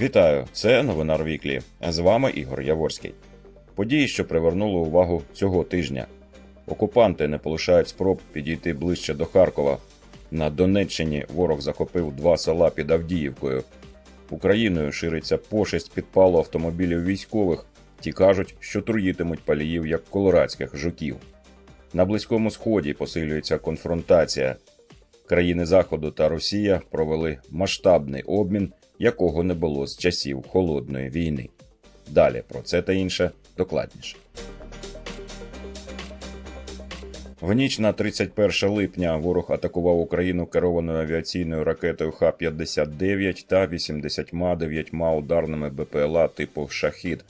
Вітаю! Це новина Віклі. З вами Ігор Яворський. Події, що привернули увагу цього тижня. Окупанти не полишають спроб підійти ближче до Харкова. На Донеччині ворог захопив два села під Авдіївкою. Україною шириться пошесть підпалу автомобілів військових. Ті кажуть, що труїтимуть паліїв як колорадських жуків. На Близькому Сході посилюється конфронтація. Країни Заходу та Росія провели масштабний обмін, якого не було з часів холодної війни. Далі про це та інше докладніше. В ніч на 31 липня ворог атакував Україну керованою авіаційною ракетою Х-59 та 89 ударними БПЛА типу Шахід.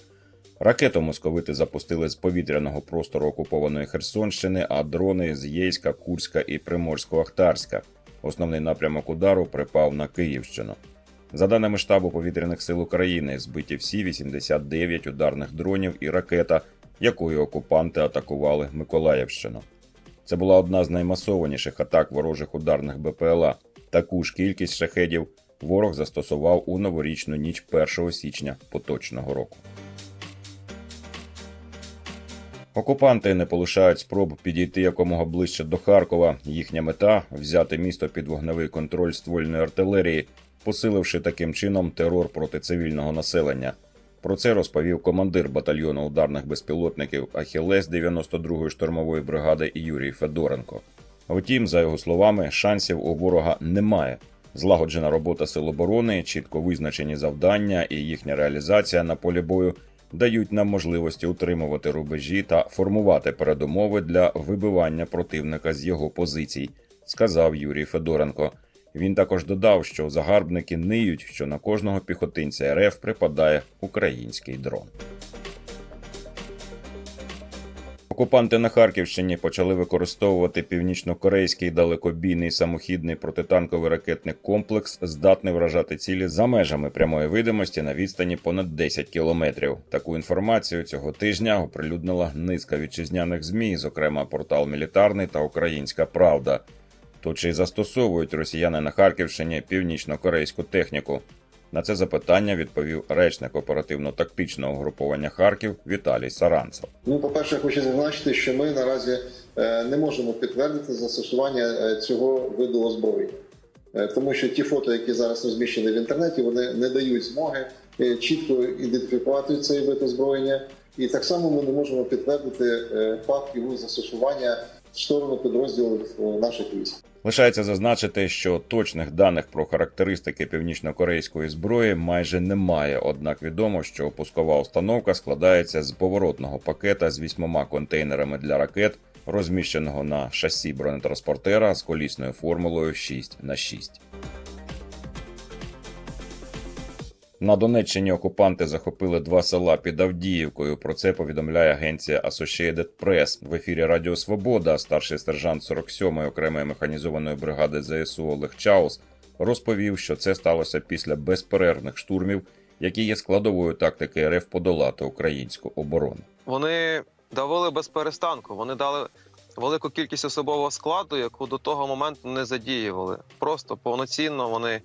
Ракету московити запустили з повітряного простору окупованої Херсонщини, а дрони з Єйська, Курська і Приморсько-Ахтарська. Основний напрямок удару припав на Київщину. За даними штабу повітряних сил України, збиті всі 89 ударних дронів і ракета, якою окупанти атакували Миколаївщину. Це була одна з наймасованіших атак ворожих ударних БПЛА. Таку ж кількість шахедів ворог застосував у новорічну ніч 1 січня поточного року. Окупанти не полишають спроб підійти якомога ближче до Харкова. Їхня мета взяти місто під вогневий контроль ствольної артилерії, посиливши таким чином терор проти цивільного населення. Про це розповів командир батальйону ударних безпілотників Ахілес 92-ї штурмової бригади Юрій Федоренко. Втім, за його словами, шансів у ворога немає. Злагоджена робота сил оборони, чітко визначені завдання і їхня реалізація на полі бою дають нам можливості утримувати рубежі та формувати передумови для вибивання противника з його позицій, сказав Юрій Федоренко. Він також додав, що загарбники ниють, що на кожного піхотинця РФ припадає український дрон. Окупанти на Харківщині почали використовувати північно-корейський далекобійний самохідний протитанковий ракетний комплекс, здатний вражати цілі за межами прямої видимості на відстані понад 10 кілометрів. Таку інформацію цього тижня оприлюднила низка вітчизняних змі, зокрема портал Мілітарний та Українська Правда. То чи застосовують росіяни на Харківщині північно-корейську техніку? На це запитання відповів речник оперативно-тактичного угруповання Харків Віталій Саранцев. Ну, по-перше, я хочу зазначити, що ми наразі е, не можемо підтвердити застосування е, цього виду озброєння, Е, тому що ті фото, які зараз розміщені в інтернеті, вони не дають змоги чітко ідентифікувати цей вид озброєння, і так само ми не можемо підтвердити факт його застосування сторону підрозділів е, наших військ. Лишається зазначити, що точних даних про характеристики північно-корейської зброї майже немає. Однак відомо, що пускова установка складається з поворотного пакета з вісьмома контейнерами для ракет, розміщеного на шасі бронетранспортера з колісною формулою 6 на 6 На Донеччині окупанти захопили два села під Авдіївкою. Про це повідомляє агенція Associated Press. В ефірі Радіо Свобода старший сержант 47-ї окремої механізованої бригади ЗСУ Олег Чаус розповів, що це сталося після безперервних штурмів, які є складовою тактики РФ подолати українську оборону. Вони давили без перестанку. Вони дали велику кількість особового складу, яку до того моменту не задіювали. Просто повноцінно вони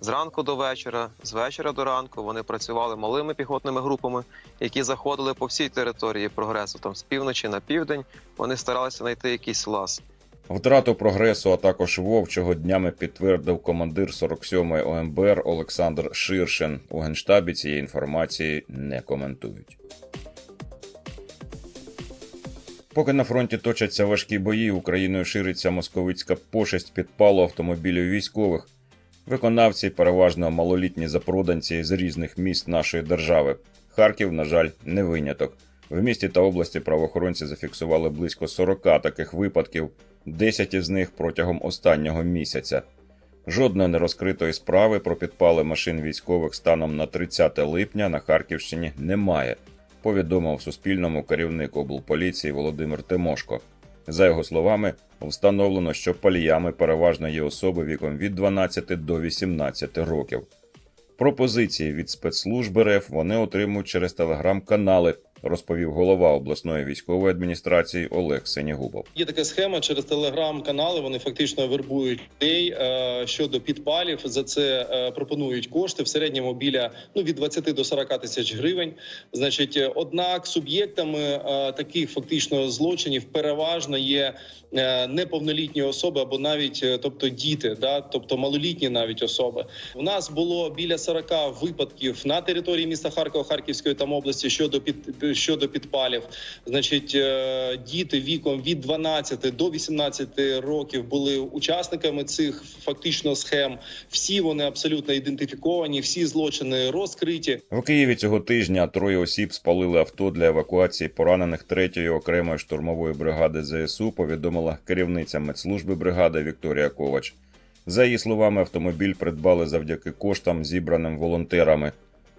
зранку до вечора, з вечора до ранку вони працювали малими піхотними групами, які заходили по всій території прогресу. Там з півночі на південь вони старалися знайти якийсь лаз. Втрату прогресу, а також вовчого днями підтвердив командир 47-ї ОМБР Олександр Ширшин. У генштабі цієї інформації не коментують. Поки на фронті точаться важкі бої, Україною шириться московицька пошесть підпалу автомобілів військових. Виконавці переважно малолітні запроданці з різних міст нашої держави. Харків, на жаль, не виняток. В місті та області правоохоронці зафіксували близько 40 таких випадків, 10 із них протягом останнього місяця. Жодної нерозкритої справи про підпали машин військових станом на 30 липня на Харківщині немає, повідомив Суспільному керівник облполіції Володимир Тимошко. За його словами, встановлено, що паліями переважно є особи віком від 12 до 18 років. Пропозиції від спецслужб РФ вони отримують через телеграм-канали, розповів голова обласної військової адміністрації Олег Сенігубов. Є така схема через телеграм-канали. Вони фактично вербують людей е, щодо підпалів. За це е, пропонують кошти в середньому біля ну від 20 до 40 тисяч гривень. Значить, е, однак суб'єктами таких фактично злочинів переважно є неповнолітні особи або навіть тобто діти, да, тобто малолітні навіть особи. У нас було біля 40 випадків на території міста Харкова, Харківської там області щодо під щодо підпалів. Значить, е, діти віком від 12 до 18 років були учасниками цих фактично схем. Всі вони абсолютно ідентифіковані, всі злочини розкриті. В Києві цього тижня троє осіб спалили авто для евакуації поранених третьої окремої штурмової бригади ЗСУ. Повідомила керівниця медслужби бригади Вікторія Ковач. За її словами, автомобіль придбали завдяки коштам, зібраним волонтерами.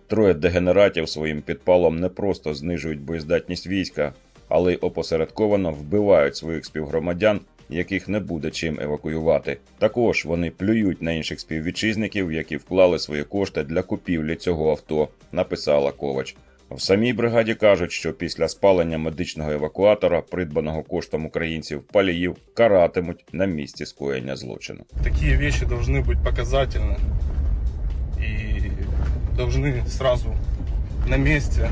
Троє дегенератів своїм підпалом не просто знижують боєздатність війська, але й опосередковано вбивають своїх співгромадян, яких не буде чим евакуювати. Також вони плюють на інших співвітчизників, які вклали свої кошти для купівлі цього авто, написала Ковач. В самій бригаді кажуть, що після спалення медичного евакуатора, придбаного коштом українців, паліїв каратимуть на місці скоєння злочину. такие вещи должны быть показательны и должны сразу на месте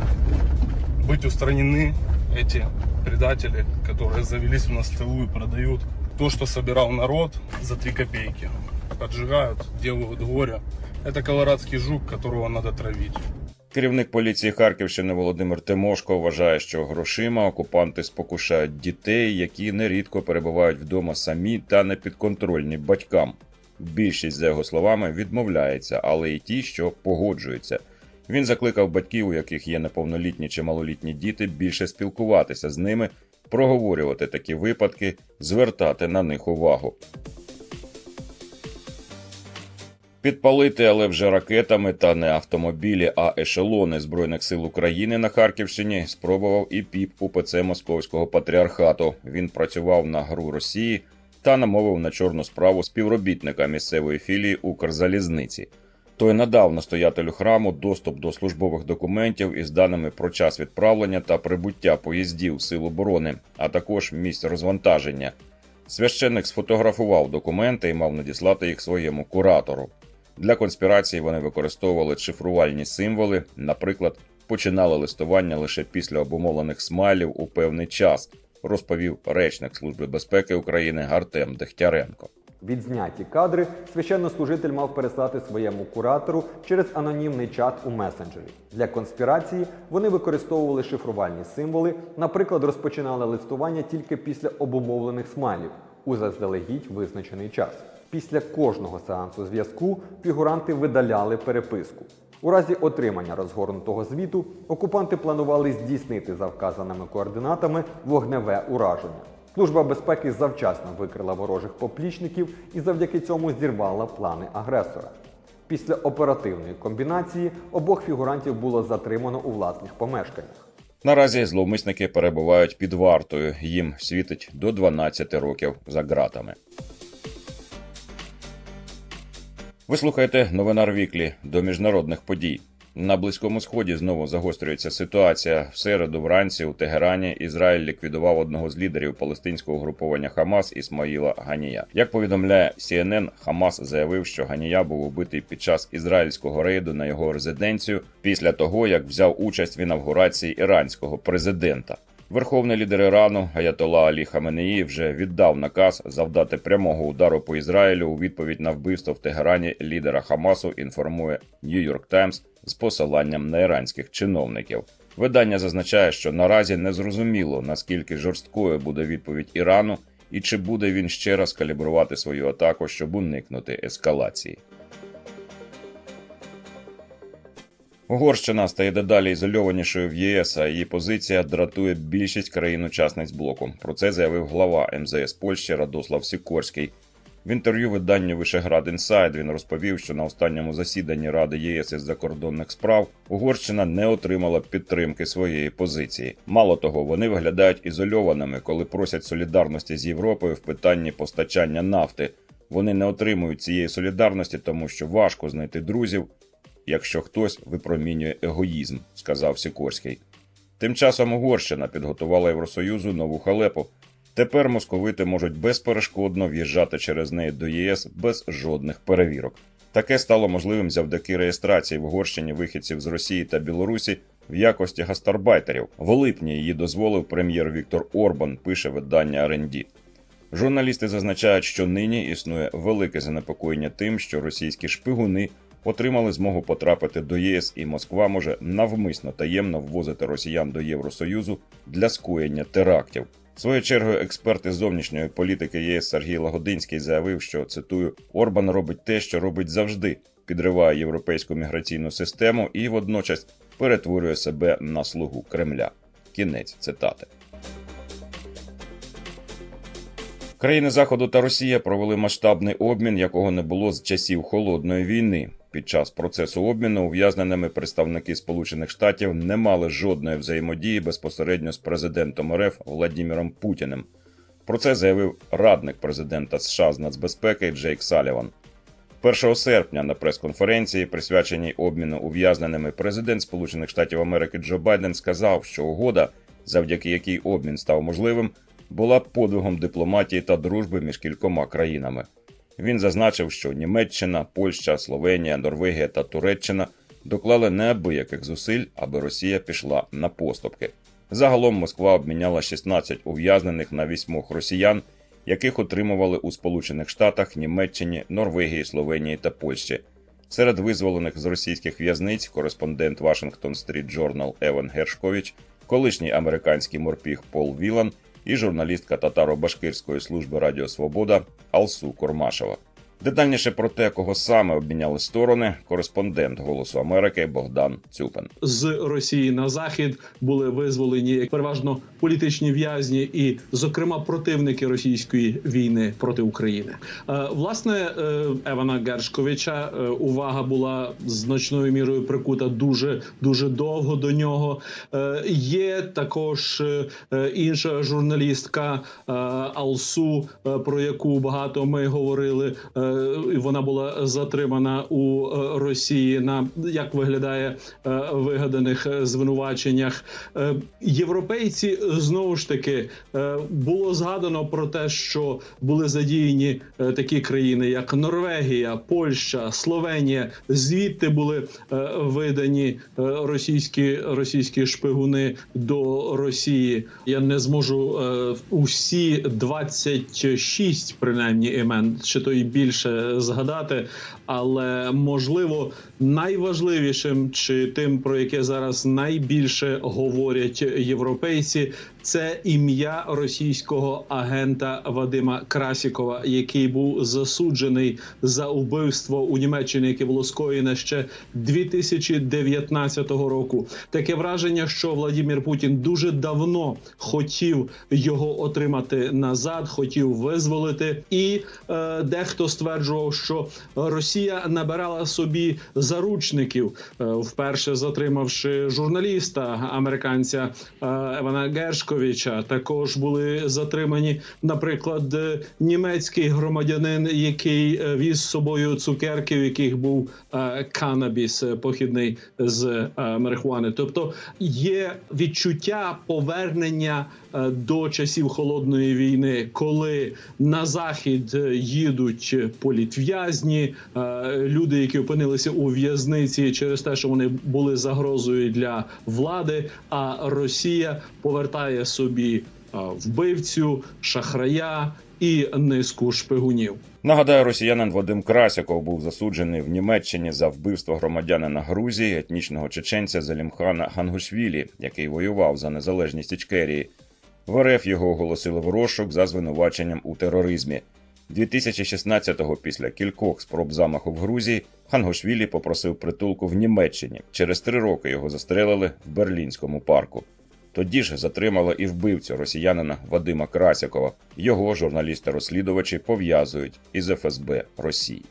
быть устранены эти предатели, которые завелись у нас в тылу и продают то, что собирал народ за 3 копейки. Поджигают, делают горе. Это колорадский жук, которого надо травить. Керівник поліції Харківщини Володимир Тимошко вважає, що грошима окупанти спокушають дітей, які нерідко перебувають вдома самі та не підконтрольні батькам. Більшість, за його словами, відмовляється, але й ті, що погоджуються. Він закликав батьків, у яких є неповнолітні чи малолітні діти, більше спілкуватися з ними, проговорювати такі випадки, звертати на них увагу. Підпалити, але вже ракетами та не автомобілі, а ешелони Збройних сил України на Харківщині спробував і піп УПЦ Московського патріархату. Він працював на гру Росії та намовив на чорну справу співробітника місцевої філії Укрзалізниці. Той надав настоятелю храму доступ до службових документів із даними про час відправлення та прибуття поїздів сил оборони, а також місць розвантаження. Священник сфотографував документи і мав надіслати їх своєму куратору. Для конспірації вони використовували шифрувальні символи, наприклад, починали листування лише після обумовлених смайлів у певний час, розповів речник Служби безпеки України Артем Дегтяренко. Відзняті кадри священнослужитель мав переслати своєму куратору через анонімний чат у месенджері. Для конспірації вони використовували шифрувальні символи, наприклад, розпочинали листування тільки після обумовлених смайлів у заздалегідь визначений час. Після кожного сеансу зв'язку фігуранти видаляли переписку. У разі отримання розгорнутого звіту окупанти планували здійснити за вказаними координатами вогневе ураження. Служба безпеки завчасно викрила ворожих поплічників і завдяки цьому зірвала плани агресора. Після оперативної комбінації обох фігурантів було затримано у власних помешканнях. Наразі зловмисники перебувають під вартою. Їм світить до 12 років за ґратами. Ви слухаєте новинар Віклі до міжнародних подій. На близькому сході знову загострюється ситуація. В середу вранці у Тегерані Ізраїль ліквідував одного з лідерів палестинського угруповання Хамас Ісмаїла Ганія. Як повідомляє CNN, Хамас заявив, що Ганія був убитий під час ізраїльського рейду на його резиденцію після того, як взяв участь в інавгурації іранського президента. Верховний лідер Ірану Аятолла Алі Хаменеї вже віддав наказ завдати прямого удару по Ізраїлю у відповідь на вбивство в Тегерані лідера Хамасу. Інформує Нью-Йорк Таймс з посиланням на іранських чиновників. Видання зазначає, що наразі не зрозуміло наскільки жорсткою буде відповідь Ірану і чи буде він ще раз калібрувати свою атаку, щоб уникнути ескалації. Угорщина стає дедалі ізольованішою в ЄС, а її позиція дратує більшість країн-учасниць блоку. Про це заявив глава МЗС Польщі Радослав Сікорський. В інтерв'ю виданню Вишеград Інсайд він розповів, що на останньому засіданні Ради ЄС із закордонних справ Угорщина не отримала підтримки своєї позиції. Мало того, вони виглядають ізольованими, коли просять солідарності з Європою в питанні постачання нафти. Вони не отримують цієї солідарності, тому що важко знайти друзів, якщо хтось випромінює егоїзм, сказав Сікорський. Тим часом Угорщина підготувала Євросоюзу нову халепу. Тепер московити можуть безперешкодно в'їжджати через неї до ЄС без жодних перевірок. Таке стало можливим завдяки реєстрації в Угорщині вихідців з Росії та Білорусі в якості гастарбайтерів. В липні її дозволив прем'єр Віктор Орбан, пише видання R&D. Журналісти зазначають, що нині існує велике занепокоєння тим, що російські шпигуни отримали змогу потрапити до ЄС, і Москва може навмисно таємно ввозити росіян до Євросоюзу для скоєння терактів. Своєю чергою експерт із зовнішньої політики ЄС Сергій Лагодинський заявив, що цитую Орбан робить те, що робить завжди, підриває європейську міграційну систему і водночас перетворює себе на слугу Кремля. Кінець цитати. Країни Заходу та Росія провели масштабний обмін, якого не було з часів холодної війни. Під час процесу обміну ув'язненими представники Сполучених Штатів не мали жодної взаємодії безпосередньо з президентом РФ Владіміром Путіним. Про це заявив радник президента США з нацбезпеки Джейк Саліван. 1 серпня на прес-конференції, присвяченій обміну ув'язненими, президент Сполучених Штатів Америки Джо Байден сказав, що угода, завдяки якій обмін став можливим, була подвигом дипломатії та дружби між кількома країнами. Він зазначив, що Німеччина, Польща, Словенія, Норвегія та Туреччина доклали неабияких зусиль, аби Росія пішла на поступки. Загалом Москва обміняла 16 ув'язнених на вісьмох росіян, яких отримували у Сполучених Штатах, Німеччині, Норвегії, Словенії та Польщі. Серед визволених з російських в'язниць кореспондент Washington Street Journal Еван Гершкович, колишній американський морпіг Пол Вілан і журналістка татаро-башкирської служби Радіо Свобода Алсу Кормашева. Детальніше про те, кого саме обміняли сторони, кореспондент Голосу Америки Богдан Цюпин. з Росії на захід були визволені переважно політичні в'язні, і, зокрема, противники російської війни проти України. Е, Власне, е, Евана Гершковича е, увага була значною мірою прикута дуже дуже довго до нього. Є також інша журналістка Алсу, про яку багато ми говорили. Е, Вона була затримана у е, Росії на як виглядає е, вигаданих звинуваченнях. Європейці знову ж таки було згадано про те, що були задіяні такі країни, як Норвегія, Польща, Словенія. Звідти були видані російські російські шпигуни до Росії. Я не зможу усі 26, принаймні імен, чи то і більше згадати, але можливо найважливішим чи тим, про яке зараз найбільше говорять європейці, це ім'я російського агента Вадима Красікова, який був засуджений за вбивство у Німеччині, яке було скоєне ще 2019 року. Таке враження, що Владимир Путін дуже давно хотів його отримати назад, хотів визволити, і е, дехто стверджував, що Росія набирала собі заручників, е, вперше затримавши журналіста американця Евана Гершковича. Також були затримані, наприклад, е, німецький громадянин, який е, віз з собою цукерки, в яких був канабіс похідний з марихуани. Тобто є відчуття повернення до часів холодної війни, коли на захід їдуть політв'язні, люди, які опинилися у в'язниці через те, що вони були загрозою для влади. А Росія повертає собі е, вбивцю, шахрая і низку шпигунів. Нагадаю, росіянин Вадим Красяков був засуджений в Німеччині за вбивство громадянина Грузії, етнічного чеченця Залімхана Гангушвілі, який воював за незалежність Ічкерії. В РФ його оголосили в розшук за звинуваченням у тероризмі. 2016-го, після кількох спроб замаху в Грузії, Хангошвілі попросив притулку в Німеччині. Через три роки його застрелили в Берлінському парку. Тоді ж затримали і вбивцю росіянина Вадима Красякова. Його журналісти-розслідувачі пов'язують із ФСБ Росії.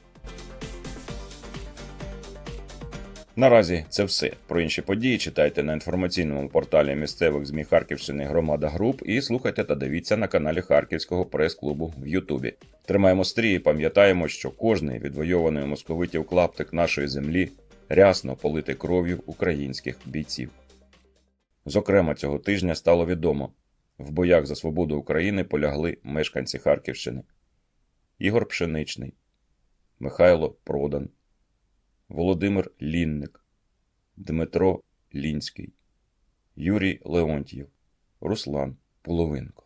Наразі це все. Про інші події читайте на інформаційному порталі місцевих ЗМІ Харківщини Громада Груп і слухайте та дивіться на каналі Харківського прес-клубу в Ютубі. Тримаємо стрій і пам'ятаємо, що кожний відвойований московитів клаптик нашої землі рясно полити кров'ю українських бійців. Зокрема, цього тижня стало відомо, в боях за свободу України полягли мешканці Харківщини Ігор Пшеничний, Михайло Продан, Володимир Лінник, Дмитро Лінський, Юрій Леонтьєв, Руслан Половинко.